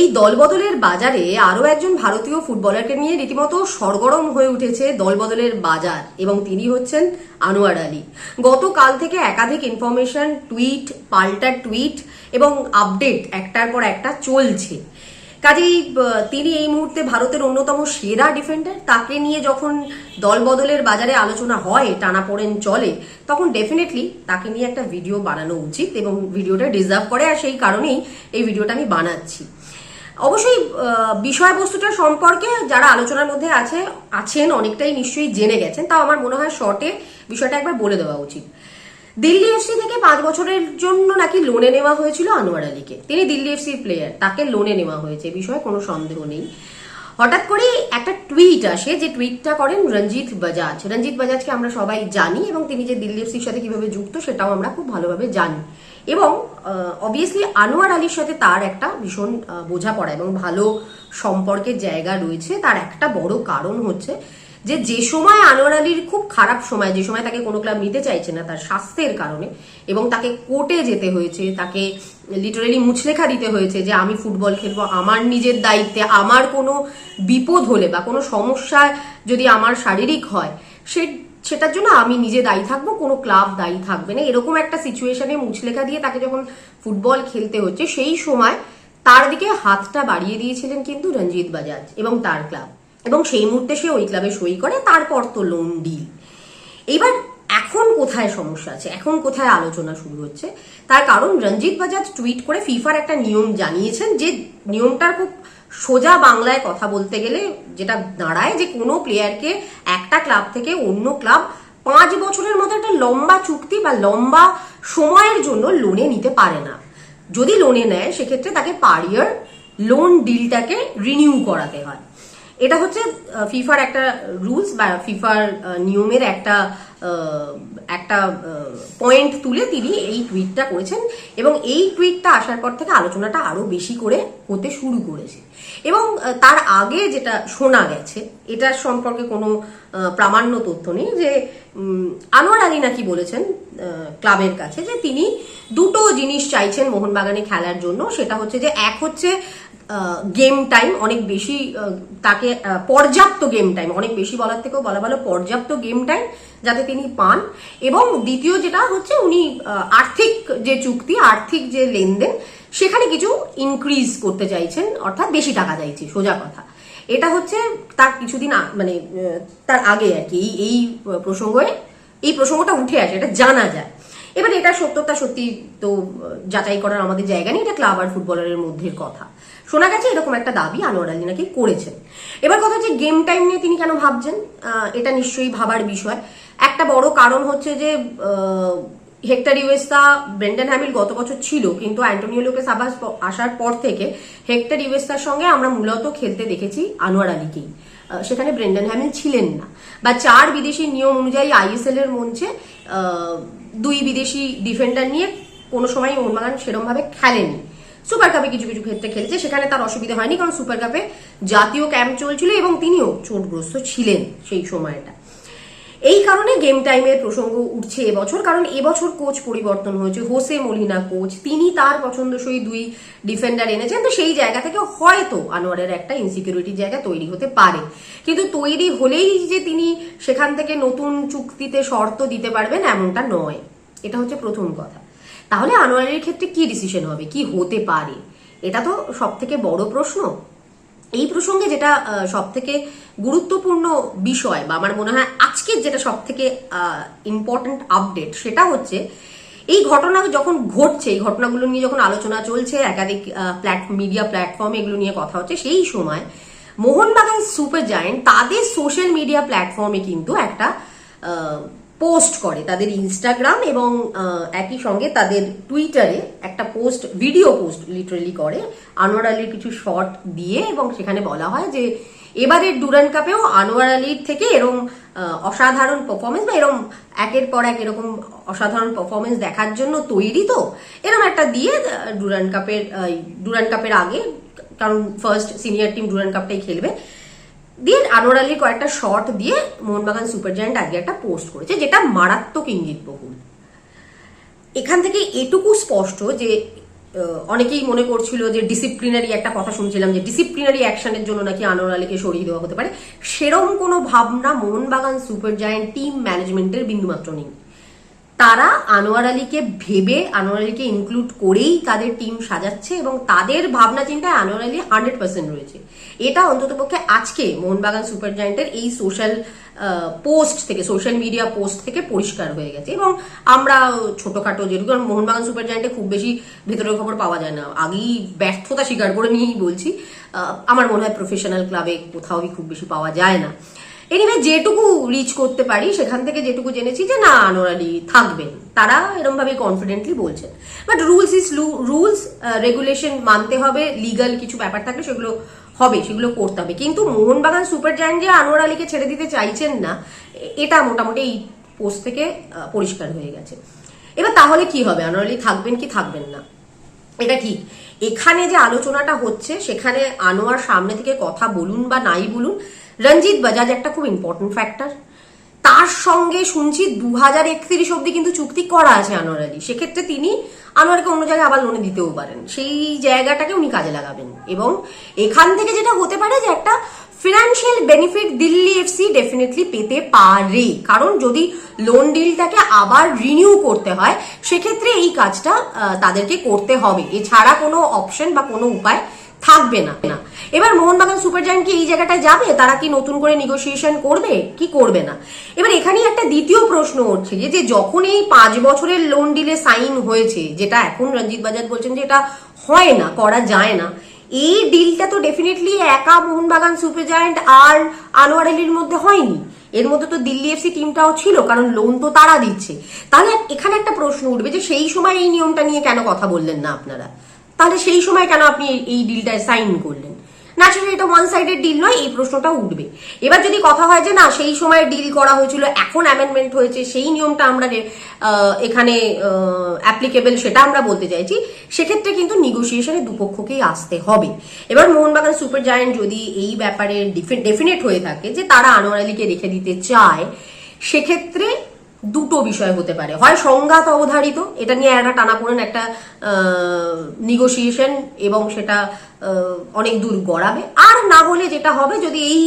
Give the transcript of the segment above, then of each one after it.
এই দলবদলের বাজারে আরও একজন ভারতীয় ফুটবলারকে নিয়ে রীতিমতো সরগরম হয়ে উঠেছে দলবদলের বাজার এবং তিনি হচ্ছেন আনোয়ার আলী। গতকাল থেকে একাধিক ইনফরমেশন টুইট পাল্টা টুইট এবং আপডেট একটার পর একটা চলছে। কাজেই তিনি এই মুহূর্তে ভারতের অন্যতম সেরা ডিফেন্ডার তাকে নিয়ে যখন দলবদলের বাজারে আলোচনা হয় টানাপোড়েন চলে, তখন ডেফিনেটলি তাকে নিয়ে একটা ভিডিও বানানো উচিত এবং ভিডিওটা ডিজার্ভ করে। আর সেই কারণেই এই ভিডিওটা আমি বানাচ্ছি। অবশ্যই বিষয়বস্তুটা সম্পর্কে যারা আলোচনার মধ্যে আছে, আছেন, অনেকটাই নিশ্চয়ই জেনে গেছেন, তাও আমার মনে হয় শর্টে বিষয়টা একবার বলে দেওয়া উচিত। দিল্লি এফসি থেকে পাঁচ বছরের জন্য নাকি লোনে নেওয়া হয়েছিল আনোয়ার আলীকে। তিনি দিল্লি এফসির প্লেয়ার তাকে লোনে নেওয়া হয়েছে বিষয়ে কোনো সন্দেহ নেই। হঠাৎ করে একটা টুইট আসে, যে টুইটটা করেন রঞ্জিত বাজাজ। রঞ্জিত বাজাজকে আমরা সবাই জানি এবং তিনি যে দিল্লি এফসির সাথে কীভাবে যুক্ত, সেটাও আমরা খুব ভালোভাবে জানি। এবং অবভিয়াসলি আনোয়ার আলীর সাথে তার একটা ভীষণ বোঝাপড়া এবং ভালো সম্পর্কের জায়গা রয়েছে। তার একটা বড় কারণ হচ্ছে যে যে সময় আনোয়ার আলীর খুব খারাপ সময়, যে সময় তাকে কোনো ক্লাব নিতে চাইছে না, তার স্বাস্থ্যের কারণে এবং তাকে কোর্টে যেতে হয়েছে, তাকে লিটারেলি মুছলেখা দিতে হয়েছে যে, আমি ফুটবল খেলব, আমার নিজের দায়িত্বে, আমার কোনো বিপদ হলে বা কোনো সমস্যা যদি আমার শারীরিক হয়, সে সেটার জন্য আমি নিজে দায়ী থাকব, কোনো ক্লাব দায়ী থাকবে না। এরকম একটা সিচুয়েশনে মুছলেখা দিয়ে তাকে যখন ফুটবল খেলতে হচ্ছে, সেই সময় তার দিকে হাতটা বাড়িয়ে দিয়েছিলেন কিন্তু রঞ্জিত বাজাজ এবং তার ক্লাব। এবং সেই মুহূর্তে সে ওই ক্লাবে সই করে, তারপর তো লোন ডিল এবার এখন কোথায় সমস্যা আছে? এখন কোথায় আলোচনা শুরু হচ্ছে? তার কারণ রঞ্জিত বাজাজ টুইট করে ফিফার একটা নিয়ম জানিয়েছেন যে নিয়মটার খুব সোজা বাংলায় কথা বলতে গেলে যেটা দাঁড়ায় যে কোনো প্লেয়ারকে একটা ক্লাব থেকে অন্য ক্লাব পাঁচ বছরের মতো একটা লম্বা চুক্তি বা লম্বা সময়ের জন্য লোনে নিতে পারে না। যদি লোনে নেয়, সেক্ষেত্রে তাকে পার ইয়ার লোন ডিলটাকে রিনিউ করাতে হয়। এটা হচ্ছে ফিফার একটা রুলস বা ফিফার নিয়মের একটা একটা পয়েন্ট তুলে তিনি এই টুইটটা করেছেন এবং এই টুইটটা আসার পর থেকে আলোচনাটা আরও বেশি করে হতে শুরু করেছে। এবং তার আগে যেটা শোনা গেছে, এটার সম্পর্কে কোনো প্রামাণ্য তথ্য নেই যে আনোয়ার আলী নাকি বলেছেন ক্লাবের কাছে যে তিনি দুটো জিনিস চাইছেন মোহনবাগানে খেলার জন্য, সেটা হচ্ছে যে, এক হচ্ছে গেম টাইম অনেক বেশি তাকে পর্যাপ্ত গেম টাইম অনেক বেশি বলার থেকেও বলা ভালো, পর্যাপ্ত গেম টাইম যাতে তিনি পান। এবং দ্বিতীয় যেটা হচ্ছে উনি আর্থিক যে চুক্তি, আর্থিক যে লেনদেন, সেখানে কিছু ইনক্রিজ করতে চাইছেন, অর্থাৎ বেশি টাকা চাইছে, সোজা কথা। এটা হচ্ছে তার কিছুদিন মানে তার আগে আর কি এই প্রসঙ্গে, এই প্রসঙ্গটা উঠে আসে, এটা জানা যায়। এবার এটা সত্যতা সত্যি তো যাচাই করার আমাদের জায়গা নেই, এটা ক্লাব আর ফুটবলারের মধ্যে কথা। শোনা গেছে এরকম একটা দাবি আনোয়ার আলী নাকি করেছেন। এবার কথা হচ্ছে গেম টাইম নিয়ে তিনি কেন ভাবছেন? এটা নিশ্চয়ই ভাবার বিষয়। একটা বড় কারণ হচ্ছে যে হেক্টর ইউএসটা ব্রেন্ডন হ্যামিল গত বছর ছিল, কিন্তু অ্যান্টোনিও লোকেস আবাস আসার পর থেকে হেক্টর ইউএসটার সঙ্গে আমরা মূলত খেলতে দেখেছি আনোয়ার আলীকেই। সেখানে ব্রেন্ডন হ্যামিল ছিলেন না। বা চার বিদেশি নিয়ম অনুযায়ী আইএসএল এর মঞ্চে দুই বিদেশি ডিফেন্ডার নিয়ে কোনো সময় মোহনবাগান সেরমভাবে খেলেনি। সুপার কাপে কিছু কিছু ক্ষেত্রে খেলেছে, সেখানে তার অসুবিধা হয়নি, কারণ সুপার কাপে জাতীয় ক্যাম্প চলছিল এবং তিনিও চোটগ্রস্ত ছিলেন সেই সময়টা। এই কারণে গেম টাইমের প্রসঙ্গ উঠছে এবছর, কারণ এবছর কোচ পরিবর্তন হয়েছে। হোসে মলিনা কোচ তিনি তার পছন্দসই দুই ডিফেন্ডার এনেছেন। তো সেই জায়গা থেকে হয়তো আনোয়ারের একটা ইনসিকিউরিটির জায়গা তৈরি হতে পারে। কিন্তু তৈরি হলেই যে তিনি সেখান থেকে নতুন চুক্তিতে শর্ত দিতে পারবেন এমনটা নয়। এটা হচ্ছে প্রথম কথা। তাহলে আনোয়ারের ক্ষেত্রে কি ডিসিশন হবে? কি হতে পারে? এটা তো সব থেকে বড় প্রশ্ন। এই প্রসঙ্গে যেটা সব থেকে গুরুত্বপূর্ণ বিষয় বা আমার মনে হয় আজকের যেটা সব থেকে ইম্পর্টেন্ট আপডেট সেটা হচ্ছে, এই ঘটনা যখন ঘটছে, এই ঘটনাগুলো নিয়ে যখন আলোচনা চলছে, একাধিক মিডিয়া প্ল্যাটফর্মে এগুলো নিয়ে কথা হচ্ছে, সেই সময় মোহনবাগান সুপার জায়েন্ট তাদের সোশ্যাল মিডিয়া প্ল্যাটফর্মে কিন্তু একটা পোস্ট করে তাদের ইনস্টাগ্রাম এবং একই সঙ্গে তাদের টুইটারে একটা পোস্ট ভিডিও পোস্ট লিটারেলি করে। আনোয়ার আলীর কিছু শর্ট দিয়ে এবং সেখানে বলা হয় যে, এবারের ডুরান কাপেও আনোয়ার আলীর থেকে এরম অসাধারণ পারফরমেন্স বা এরম একের পর এক এরকম অসাধারণ পারফরমেন্স দেখার জন্য তৈরি তো, এরম একটা দিয়ে ডুরান কাপের ডুরান কাপের আগে, কারণ ফার্স্ট সিনিয়র টিম ডুরান কাপটাই খেলবে। দিয়ে আনোয়ার আলীর কয়েকটা শর্ট দিয়ে মোহনবাগান সুপার জায়েন্ট আজকে একটা পোস্ট করেছে, যেটা মারাত্মক ইঙ্গিত বহুল। এখান থেকে এটুকু স্পষ্ট যে অনেকেই মনে করছিল যে ডিসিপ্লিনারি একটা কথা শুনছিলাম, যে ডিসিপ্লিনারি অ্যাকশনের জন্য নাকি আনোয়ার আলীকে সরিয়ে দেওয়া হতে পারে। সেরম কোনো ভাবনা মোহনবাগান সুপার জায়েন্ট টিম ম্যানেজমেন্টের বিন্দুমাত্র নেই। তারা আনোয়ার আলীকে ভেবে, আনোয়ার আলীকে ইনক্লুড করেই তাদের টিম সাজাচ্ছে এবং তাদের ভাবনা চিন্তায় আনোয়ার আলী হান্ড্রেড পার্সেন্ট রয়েছে। এটা অন্ততপক্ষে আজকে মোহনবাগান সুপার জায়েন্টের এই সোশ্যাল পোস্ট থেকে সোশ্যাল মিডিয়া পোস্ট থেকে পরিষ্কার হয়ে গেছে এবং আমরা ছোটখাটো যেটুকু মোহনবাগান সুপার জায়েন্টে খুব বেশি ভেতরের খবর পাওয়া যায় না। আগেই ব্যর্থতা স্বীকার করে নিয়েই বলছি আমার মনে হয় প্রফেশনাল ক্লাবে কোথাও খুব বেশি পাওয়া যায় না। এনিওয়ে যেটুকু রিচ করতে পারি, সেখান থেকে যেটুকু জেনেছি যে না আনোয়ার আলী থাকবেন। তারা এরকম ভাবে কনফিডেন্টলি বলছেন but rules is rules regulation মানতে হবে লিগাল কিছু ব্যাপার থাকলে সেগুলো হবে, সেগুলো করতে হবে। কিন্তু মোহনবাগান সুপার জায়ান্ট যে আনোয়ার আলীকে ছেড়ে দিতে চাইছেন না, এটা মোটামুটি এই পোস্ট থেকে পরিষ্কার হয়ে গেছে। এবার তাহলে কি হবে? আনোয়ার আলী থাকবেন কি থাকবেন না? এটা ঠিক। এখানে যে আলোচনাটা হচ্ছে, সেখানে আনোয়ার সামনে থেকে কথা বলুন বা নাই বলুন রঞ্জিত বাজাজ একটা খুব ইম্পর্টেন্ট ফ্যাক্টর তার সঙ্গে শুনছি দু হাজার একত্রিশ অব্দি কিন্তু চুক্তি করা আছে আনোয়ার আলী। সেক্ষেত্রে তিনি আনোয়ারকে অন্য জায়গায় আবার লোনে দিতেও পারেন। সেই জায়গাটাকে উনি কাজে লাগাবেন। এবং এখান থেকে যেটা হতে পারে যে একটা financial benefit Delhi FC definitely পেতে পারে। কারণ যদি লোন ডিলটাকে আবার রিনিউ করতে হয়, সেক্ষেত্রে এই কাজটা তাদেরকে করতে হবে। এছাড়া কোনো অপশন বা কোনো উপায় থাকবে না। এবার মোহনবাগান সুপার জায়ান্ট কি এই জায়গাটায় যাবে? তারা কি নতুন করে নেগোসিয়েশন করবে? কি করবে না? এবার এখানেই একটা দ্বিতীয় প্রশ্ন উঠছে যে যখন এই পাঁচ বছরের লোন ডিলে সাইন হয়েছে, যেটা এখন রঞ্জিত বাজাজ বলছেন যে, এটা হয় না, করা যায় না, এই ডিলটা তো ডেফিনেটলি একা মোহনবাগান সুপার জায়ান্ট আর আনোয়ার আলীর মধ্যে হয়নি। এর মধ্যে তো দিল্লি এফসি টিমটাও ছিল, কারণ লোন তো তারা দিচ্ছে। তাহলে এখানে একটা প্রশ্ন উঠবে যে, সেই সময় এই নিয়মটা নিয়ে কেন কথা বললেন না আপনারা? তাহলে সেই সময় কেন আপনি এই- ডিলটায় সাইন করলেন? ন্যাচারালি এটা ওয়ান সাইডেড ডিল নয়, এই প্রশ্নটা উঠবে। এবার যদি কথা হয় যে না, সেই সময় ডিল করা হয়েছিল, এখন অ্যামেন্ডমেন্ট হয়েছে, সেই নিয়মটা আমরা এখানে অ্যাপ্লিকেবল সেটা আমরা বলতে চাইছি, সেক্ষেত্রে কিন্তু নিগোসিয়েশনে দুপক্ষকেই আসতে হবে। এবার মোহনবাগান সুপার জায়ান্ট যদি এই ব্যাপারে ডেফিনেট হয়ে থাকে যে তারা আনোয়ার আলীকে রেখে দিতে চায়, সেক্ষেত্রে দুটো বিষয় হতে পারে। হয় সংঘাত অবধারিত, এটা নিয়ে একটা টানাপোড়েন, একটা নিগোসিয়েশন এবং সেটা অনেক দূর গড়াবে। আর না হলে যেটা হবে, যদি এই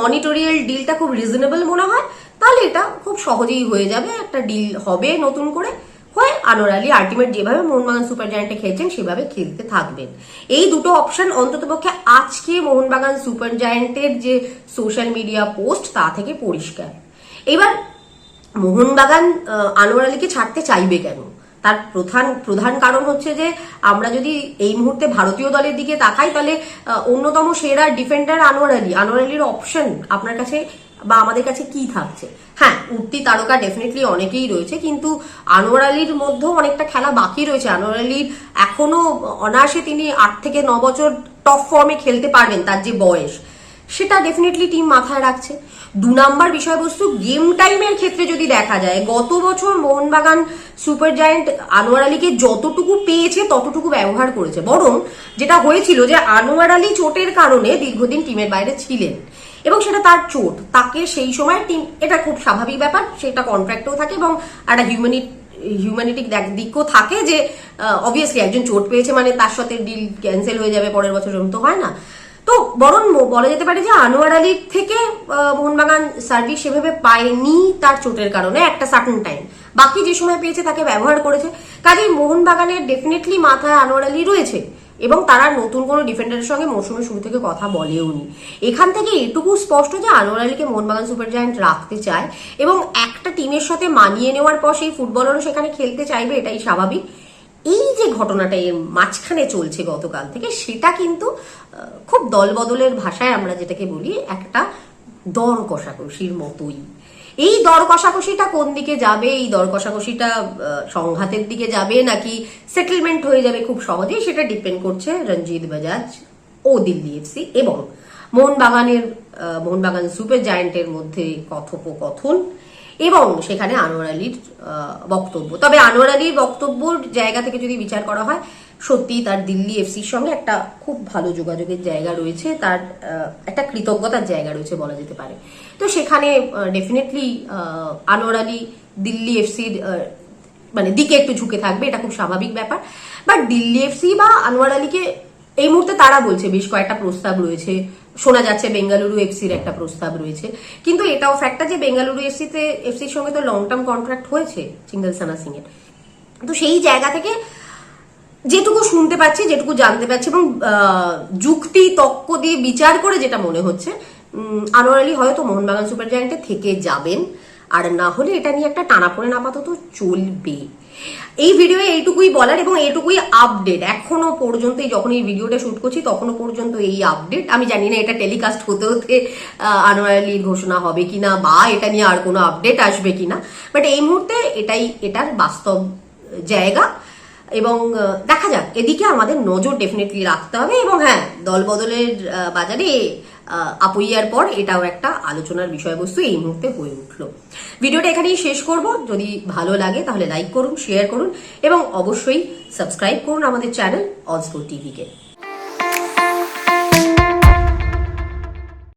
মনিটোরিয়াল ডিলটা খুব রিজনেবল মনে হয়, তাহলে এটা খুব সহজেই হয়ে যাবে, একটা ডিল হবে নতুন করে। হয়ে আনোয়ার আলী আলটিমেট যেভাবে মোহনবাগান সুপার জায়ান্টে খেলছেন, সেভাবে খেলতে থাকবেন। এই দুটো অপশন অন্ততপক্ষে আজকে মোহনবাগান সুপার জায়ান্টের যে সোশ্যাল মিডিয়া পোস্ট তা থেকে পরিষ্কার। এবার মোহনবাগান আনোয়ার আলীকে ছাড়তে চাইবে কেন? তার প্রধান প্রধান কারণ হচ্ছে যে, আমরা যদি এই মুহূর্তে ভারতীয় দলের দিকে তাকাই, তাহলে অন্যতম সেরা ডিফেন্ডার আনোয়ার আলী। আনোয়ার আলীর অপশন আপনার কাছে বা আমাদের কাছে কি থাকছে? হ্যাঁ উঠতি তারকা ডেফিনেটলি অনেকেই রয়েছে, কিন্তু আনোয়ার আলীর মধ্যেও অনেকটা খেলা বাকি রয়েছে। আনোয়ার আলীর এখনও অনায়াসে তিনি আট থেকে ন বছর টপ ফর্মে খেলতে পারবেন, তার যে বয়স। সেটা ডেফিনেটলি টিম মাথায় রাখছে। দু নাম্বার বিষয়বস্তু গেম টাইমের ক্ষেত্রে যদি দেখা যায়, গত বছর মোহনবাগান সুপার জায়ান্ট আনোয়ার আলীকে যতটুকু পেয়েছে, ততটুকু ব্যবহার করেছে। বরং যেটা হয়েছিল যে আনোয়ার আলী চোটের কারণে দীর্ঘদিন টিমের বাইরে ছিলেন এবং সেটা তার চোট। তাকে সেই সময় টিম এটা খুব স্বাভাবিক ব্যাপার, সেটা কন্ট্রাক্টেও থাকে এবং একটা হিউম্যানিটি হিউম্যানিটিক দিকও থাকে যে অবভিয়াসলি একজন চোট পেয়েছে মানে তার সাথে ডিল ক্যান্সেল হয়ে যাবে, পরের বছর এরকম তো হয় না। তো বরং বলা যেতে পারে যে আনোয়ার আলীর থেকে মোহনবাগান সার্ভিস সেভাবে পায়নি তার চোটের কারণে একটা সার্টেন টাইম বাকি যে সময় পেয়েছে তাকে ব্যবহার করেছে। কাজেই মোহনবাগানের ডেফিনেটলি মাথায় আনোয়ার আলী রয়েছে এবং তারা নতুন কোনো ডিফেন্ডারের সঙ্গে মৌসুমের শুরু থেকে কথা বলেওনি। এখান থেকে এটুকু স্পষ্ট যে আনোয়ার আলীকে মোহনবাগান সুপার জায়ান্ট রাখতে চায় এবং একটা টিমের সাথে মানিয়ে নেওয়ার পর সেই ফুটবলারও সেখানে খেলতে চাইবে, এটাই স্বাভাবিক। এই যে ঘটনাটা এর মাঝখানে চলছে গতকাল থেকে, সেটা কিন্তু খুব দলবদলের ভাষায় আমরা যেটাকে বলি একটা দর কষাকষির মতোই। এই দর কষাকষিটা কোন দিকে যাবে? এই দর কষাকষিটা সংঘাতের দিকে যাবে নাকি সেটেলমেন্ট হয়ে যাবে খুব সহজেই? সেটা ডিপেন্ড করছে রঞ্জিত বাজাজ ও দিল্লি এফসি এবং মোহনবাগানের মোহনবাগান সুপার জায়ান্টের মধ্যে কথোপকথন। এবং সেখানে আনোয়ার আলীর বক্তব্য। তবে আনোয়ার আলীর বক্তব্যর জায়গা থেকে যদি বিচার করা হয় সত্যি তার দিল্লি এফসির সঙ্গে একটা খুব ভালো যোগাযোগের জায়গা রয়েছে, তার একটা কৃতজ্ঞতার জায়গা রয়েছে বলা যেতে পারে। তো সেখানে ডেফিনেটলি আনোয়ার আলী দিল্লি এফসির মানে দিকে একটু ঝুঁকে থাকবে, এটা খুব স্বাভাবিক ব্যাপার। বাট দিল্লি এফসি বা আনোয়ার আলীকে এই মুহূর্তে তারা বলছে, বেশ কয়েকটা প্রস্তাব রয়েছে শোনা যাচ্ছে বেঙ্গালুরু এফসির একটা প্রস্তাব রয়েছে। কিন্তু এটাও ফ্যাক্টটা যে বেঙ্গালুরু এফসিতে, এফসির সঙ্গে তো লং টার্ম কন্ট্রাক্ট হয়েছে চিঙ্গল সানা সিং এর। তো সেই জায়গা থেকে যেটুকু শুনতে পাচ্ছি, যেটুকু জানতে পাচ্ছি এবং যুক্তি তক্ক দিয়ে বিচার করে যেটা মনে হচ্ছে আনোয়ার আলী হয়তো মোহনবাগান সুপার জায়ান্টে থেকে যাবেন। আর না হলে এটা নিয়ে একটা টানাপোড়েন আপাতত চলবে। এই ভিডিও এইটুকুই বলার এবং এইটুকুই আপডেট এখনও পর্যন্ত যখন এই ভিডিওটা শুট করছি তখনও পর্যন্ত এই আপডেট আমি জানি না এটা টেলিকাস্ট হতে হতে আনোয়ার ঘোষণা হবে কিনা বা এটা নিয়ে আর কোনো আপডেট আসবে কিনা। বাট এই মুহূর্তে এটাই, এটার বাস্তব জায়গা। এবং দেখা যাক, এদিকে আমাদের নজর ডেফিনেটলি রাখতে হবে এবং হ্যাঁ দল বদলের বাজারে আপুইয়ার পর এটাও একটা আলোচনার বিষয়বস্তু এই মুহূর্তে হয়ে উঠল। ভিডিওটা এখানেই শেষ করব। যদি ভালো লাগে তাহলে লাইক করুন শেয়ার করুন এবং অবশ্যই সাবস্ক্রাইব করুন আমাদের চ্যানেল অজস্পোর্ট টিভিকে